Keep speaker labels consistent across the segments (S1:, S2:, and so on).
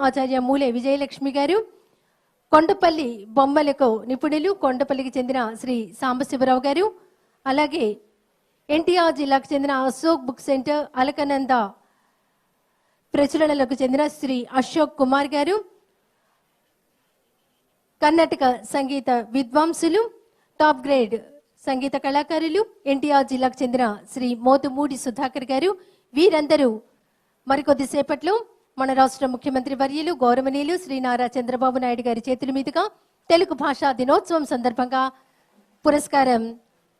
S1: ఆచార్య మూలే విజయలక్ష్మి గారు కొండపల్లి బొమ్మలకు నిపుణులు కొండపల్లికి చెందిన శ్రీ సాంబశివరావు గారు అలాగే ఎన్టీఆర్ జిల్లాకు చెందిన అశోక్ బుక్ సెంటర్ అలకనంద ప్రచురణలకు చెందిన శ్రీ అశోక్ కుమార్ గారు కర్ణాటక సంగీత విద్వాంసులు టాప్ గ్రేడ్ సంగీత కళాకారులు ఎన్టీఆర్ జిల్లాకు చెందిన శ్రీ మోతుమూడి సుధాకర్ గారు వీరందరూ మరికొద్ది సేపట్లో మన రాష్ట్ర ముఖ్యమంత్రి వర్యులు గౌరవనీయులు శ్రీ నారా చంద్రబాబు నాయుడు గారి చేతుల మీదుగా తెలుగు భాషా దినోత్సవం సందర్భంగా పురస్కారం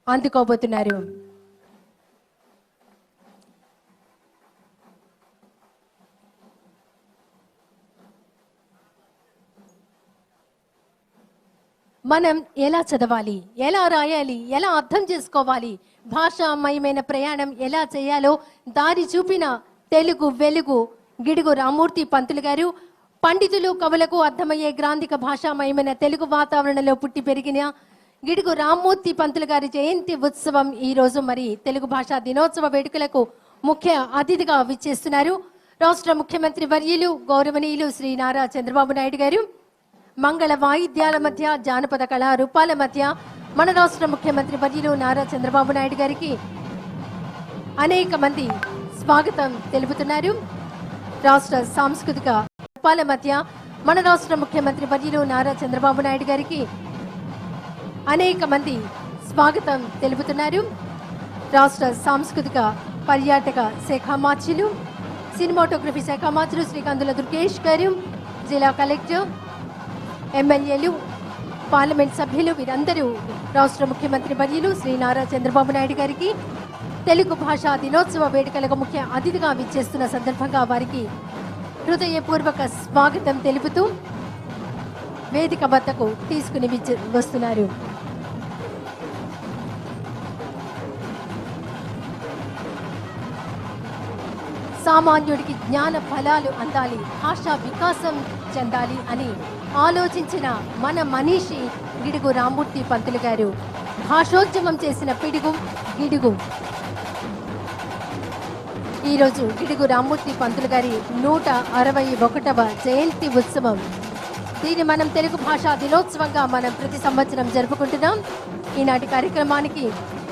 S1: అందుకోబోతున్నారు. మనం ఎలా చదవాలి? ఎలా రాయాలి? ఎలా అర్థం చేసుకోవాలి? భాషామయమైన ప్రయాణం ఎలా చేయాలో దారి చూపిన తెలుగు వెలుగు గిడుగు రామూర్తి పంతులు గారు పండితులు కవులకు అర్థమయ్యే గ్రాంధిక భాషామయమైన తెలుగు వాతావరణంలో పుట్టి పెరిగిన గిడుగు రామ్మూర్తి పంతులు గారి జయంతి ఉత్సవం ఈ రోజు మరి తెలుగు భాషా దినోత్సవ వేడుకలకు ముఖ్య అతిథిగా విచ్చేస్తున్నారు. రాష్ట్ర ముఖ్యమంత్రి వర్యులు గౌరవనీయులు శ్రీ నారా చంద్రబాబు నాయుడు గారు మంగళ వాయిద్యాల మధ్య జానపద కళారూపాల మధ్య మన రాష్ట్ర ముఖ్యమంత్రి వర్యులు నారా చంద్రబాబు నాయుడు గారికి అనేక మంది స్వాగతం తెలుపుతున్నారు. రాష్ట్ర సాంస్కృతిక రూపాల మధ్య మన రాష్ట్ర ముఖ్యమంత్రి వర్యులు నారా చంద్రబాబు నాయుడు గారికి అనేక మంది స్వాగతం తెలుపుతున్నారు. రాష్ట్ర సాంస్కృతిక పర్యాటక శాఖ మార్చులు సినిమాటోగ్రఫీ శాఖ మార్చులు శ్రీకాంతుల దుర్గేష్ గారు జిల్లా కలెక్టర్ ఎమ్మెల్యేలు పార్లమెంట్ సభ్యులు వీరందరూ రాష్ట్ర ముఖ్యమంత్రి వర్యులు శ్రీ నారా చంద్రబాబు నాయుడు గారికి తెలుగు భాషా దినోత్సవ వేడుకలకు ముఖ్య అతిథిగా విచ్చేస్తున్న సందర్భంగా వారికి హృదయపూర్వక స్వాగతం తెలుపుతూ వేదిక వద్దకు తీసుకుని వస్తున్నారు. సామాన్యుడికి జ్ఞాన ఫలాలు అందాలి భాషా వికాసం చెందాలి అని ఆలోచించిన మన మనీషి గిడుగు రామ్మూర్తి పంతులు గారు భాషోద్యమం చేసిన పిడుగు గిడుగు. ఈరోజు గిడుగు రామ్మూర్తి పంతులు గారి నూట అరవై ఒకటవ జయంతి ఉత్సవం. దీన్ని మనం తెలుగు భాషా దినోత్సవంగా మనం ప్రతి సంవత్సరం జరుపుకుంటున్నాం. ఈనాటి కార్యక్రమానికి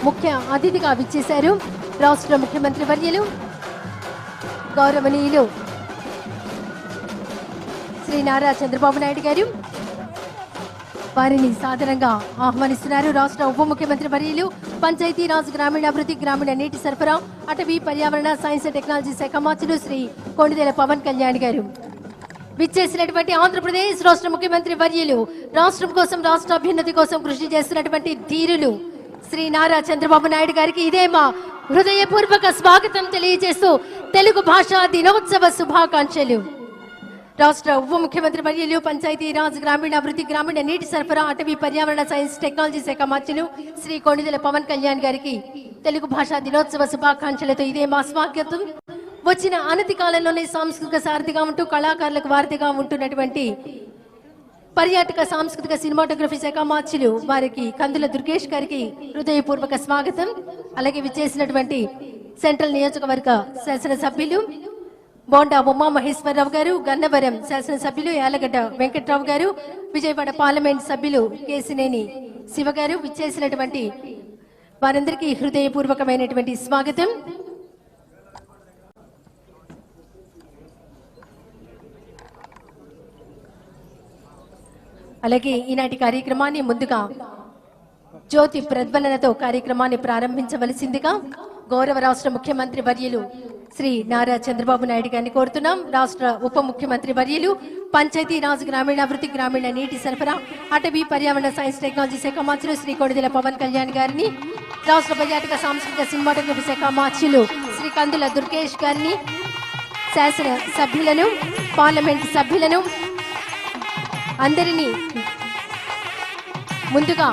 S1: ముఖ్య అతిథిగా విచ్చేశారు రాష్ట్ర ముఖ్యమంత్రి వర్యులు గౌరవనీయులు శ్రీ నారా చంద్రబాబు నాయుడు గారు. వారిని సాధారణంగా ఆహ్వానిస్తున్నారు. రాష్ట్ర ఉప ముఖ్యమంత్రి వర్యులు పంచాయతీరాజ్ గ్రామీణాభివృద్ధి గ్రామీణ నీటి సరఫరా అటవీ పర్యావరణ సైన్స్ అండ్ టెక్నాలజీ శాఖ మంత్రులు శ్రీ కొండిదేల పవన్ కళ్యాణ్ గారు. విచ్చేసినటువంటి ఆంధ్రప్రదేశ్ రాష్ట్ర ముఖ్యమంత్రి వర్యులు రాష్ట్రం కోసం రాష్ట్ర అభ్యున్నతి కోసం కృషి చేస్తున్నటువంటి ధీరులు శ్రీ నారా చంద్రబాబు నాయుడు గారికి ఇదే మా హృదయపూర్వక స్వాగతం తెలియజేస్తూ తెలుగు భాషా దినోత్సవ శుభాకాంక్షలు. రాష్ట్ర ఉప ముఖ్యమంత్రి వర్యులు పంచాయతీ రాజ్ గ్రామీణాభివృద్ధి గ్రామీణ నీటి సరఫరా అటవీ పర్యావరణ సైన్స్ టెక్నాలజీ శాఖ మంత్రులు శ్రీ కొణిదెల పవన్ కళ్యాణ్ గారికి తెలుగు భాషా దినోత్సవ శుభాకాంక్షలతో ఇదే మా స్వాగతం. వచ్చిన అనతి కాలంలోనే సాంస్కృతిక సారథిగా ఉంటూ కళాకారులకు వారధిగా ఉంటున్నటువంటి పర్యాటక సాంస్కృతిక సినిమాటోగ్రఫీ శాఖ మార్చులు వారికి కందుల దుర్గేష్ గారికి హృదయపూర్వక స్వాగతం. అలాగే విచ్చేసినటువంటి సెంట్రల్ నియోజకవర్గ శాసనసభ్యులు బోండా ఉమా మహేశ్వరరావు గారు గన్నవరం శాసనసభ్యులు యాలగడ్డ వెంకట్రావు గారు విజయవాడ పార్లమెంట్ సభ్యులు కేసినేని శివ గారు విచ్చేసినటువంటి వారందరికీ హృదయపూర్వకమైనటువంటి స్వాగతం. అలాగే ఈనాటి కార్యక్రమాన్ని ముందుగా జ్యోతి ప్రజ్వలనతో కార్యక్రమాన్ని ప్రారంభించవలసిందిగా గౌరవ రాష్ట్ర ముఖ్యమంత్రి వర్యులు శ్రీ నారా చంద్రబాబు నాయుడు గారిని కోరుతున్నాం. రాష్ట్ర ఉప ముఖ్యమంత్రి వర్యులు పంచాయతీరాజ్ గ్రామీణాభివృద్ధి గ్రామీణ నీటి సరఫరా అటవీ పర్యావరణ సైన్స్ టెక్నాలజీ శాఖ మంత్రులు శ్రీ కొడిదెల పవన్ కళ్యాణ్ గారిని రాష్ట్ర పర్యాటక సాంస్కృతిక సినిమాటోగ్రఫీ శాఖ మంత్రులు శ్రీ కందుల దుర్గేష్ గారిని శాసన సభ్యులను పార్లమెంట్ సభ్యులను అందరినీ ముందుగా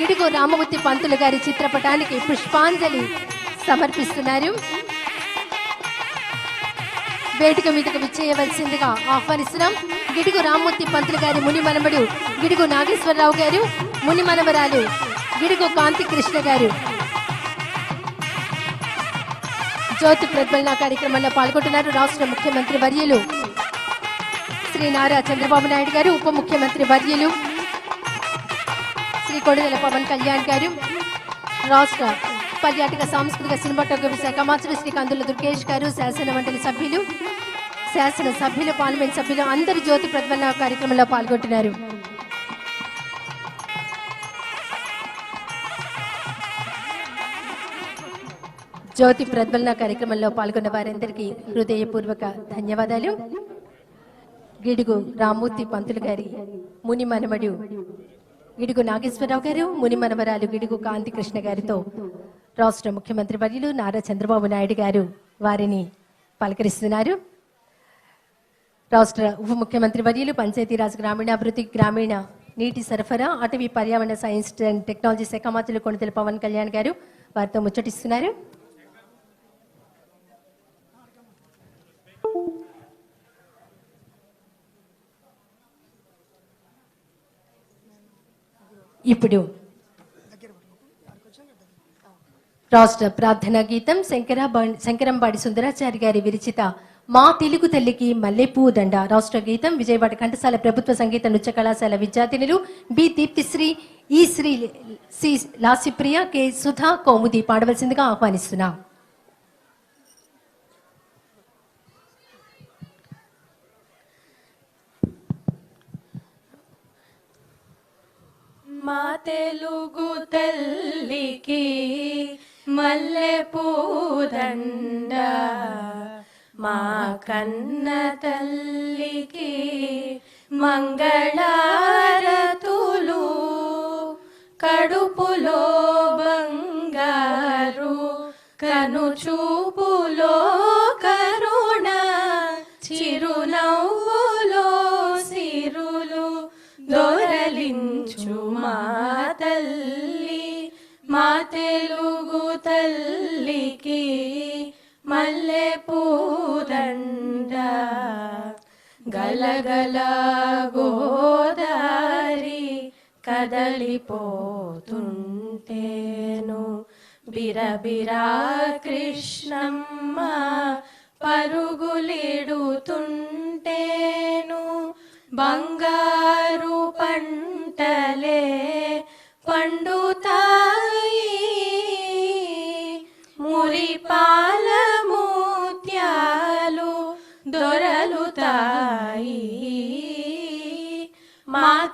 S1: గిడుగు రామమూర్తి పంతులు గారి చిత్రపటానికి పుష్పాంజలి సమర్పిస్తున్నారు. వేదిక మీదకు విచ్చేయవలసిందిగా ఆహ్వానిస్తున్నాం. గిడుగు రామ్మూర్తి పంతులు గారి ముని మనమడు గిడుగు నాగేశ్వరరావు గారు ముని మనమరాలు గిడుగు కాంతి కృష్ణ గారు. జ్యోతి ప్రజ్వలన కార్యక్రమంలో పాల్గొంటున్నారు రాష్ట్ర ముఖ్యమంత్రి వర్యులు. శ్రీ నారా చంద్రబాబు నాయుడు గారు ఉప ముఖ్యమంత్రి వర్యులు. శ్రీ కొడుదల పవన్ కళ్యాణ్ గారు రాష్ట్ర పర్యాటక సాంస్కృతిక సినిమాటోగ్రఫీ శాఖ మంత్రి శ్రీ కందుల దుర్గేష్ గారు శాసన మండలి సభ్యులు శాసన సభ్యులు పార్లమెంట్ సభ్యులు అందరు జ్యోతి ప్రజ్వలన కార్యక్రమంలో పాల్గొంటున్నారు. జ్యోతి ప్రజ్వలన కార్యక్రమంలో పాల్గొన్న వారందరికీ హృదయపూర్వక ధన్యవాదాలు. గిడుగు రామూర్తి పంతులు గారి ముని మనమడు గిడుగు నాగేశ్వరరావు గారు ముని మనవరాలు గిడుగు కాంతి కృష్ణ గారితో రాష్ట్ర ముఖ్యమంత్రి వర్యులు నారా చంద్రబాబు నాయుడు గారు వారిని పలకరిస్తున్నారు. రాష్ట్ర ఉప ముఖ్యమంత్రి వర్యులు పంచాయతీరాజ్ గ్రామీణాభివృద్ధి గ్రామీణ నీటి సరఫరా అటవీ పర్యావరణ సైన్స్ అండ్ టెక్నాలజీ శాఖ మంత్రులు కొణితెల పవన్ కళ్యాణ్ గారు వారితో ముచ్చటిస్తున్నారు. ఇప్పుడు రాష్ట్ర ప్రార్థనా గీతం శంకర శంకరంబాడి సుందరాచారి గారి విరచిత మా తెలుగు తల్లికి మల్లెపూ దండ. రాష్ట్ర గీతం విజయవాడ ఘంటసాల ప్రభుత్వ సంగీత నృత్య కళాశాల విద్యార్థినులు B Deeptisri E Sri C Lasipriya K Sudha Kaumudi పాడవలసిందిగా ఆహ్వానిస్తున్నాం.
S2: మా తెలుగు తల్లికి మల్లెపూదండ మా కన్న తల్లికి మంగళారతులు కడుపులో బంగారు కనుచూపులో గలగల గోదారి కదలిపోతుంటేను బిరబిరా కృష్ణమ్మ పరుగులిడుతుంటేను బంగారు పంటలే పండుతాయి మురిపాల ముత్యాలు దొరలుతాయి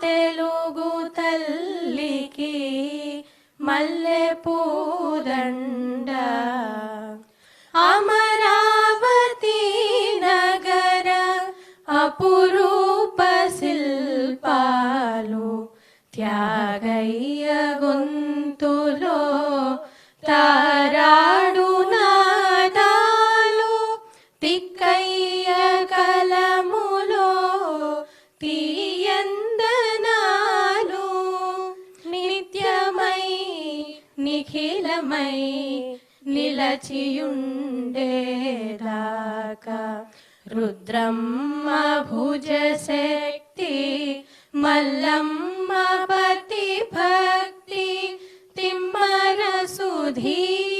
S2: తెలుగు తల్లికి మల్లెపూ నిలచియుండేదాకా రుద్రమ్మ భుజ శక్తి మల్లమ్మ పతి భక్తి తిమ్మర సుధీయుక్తి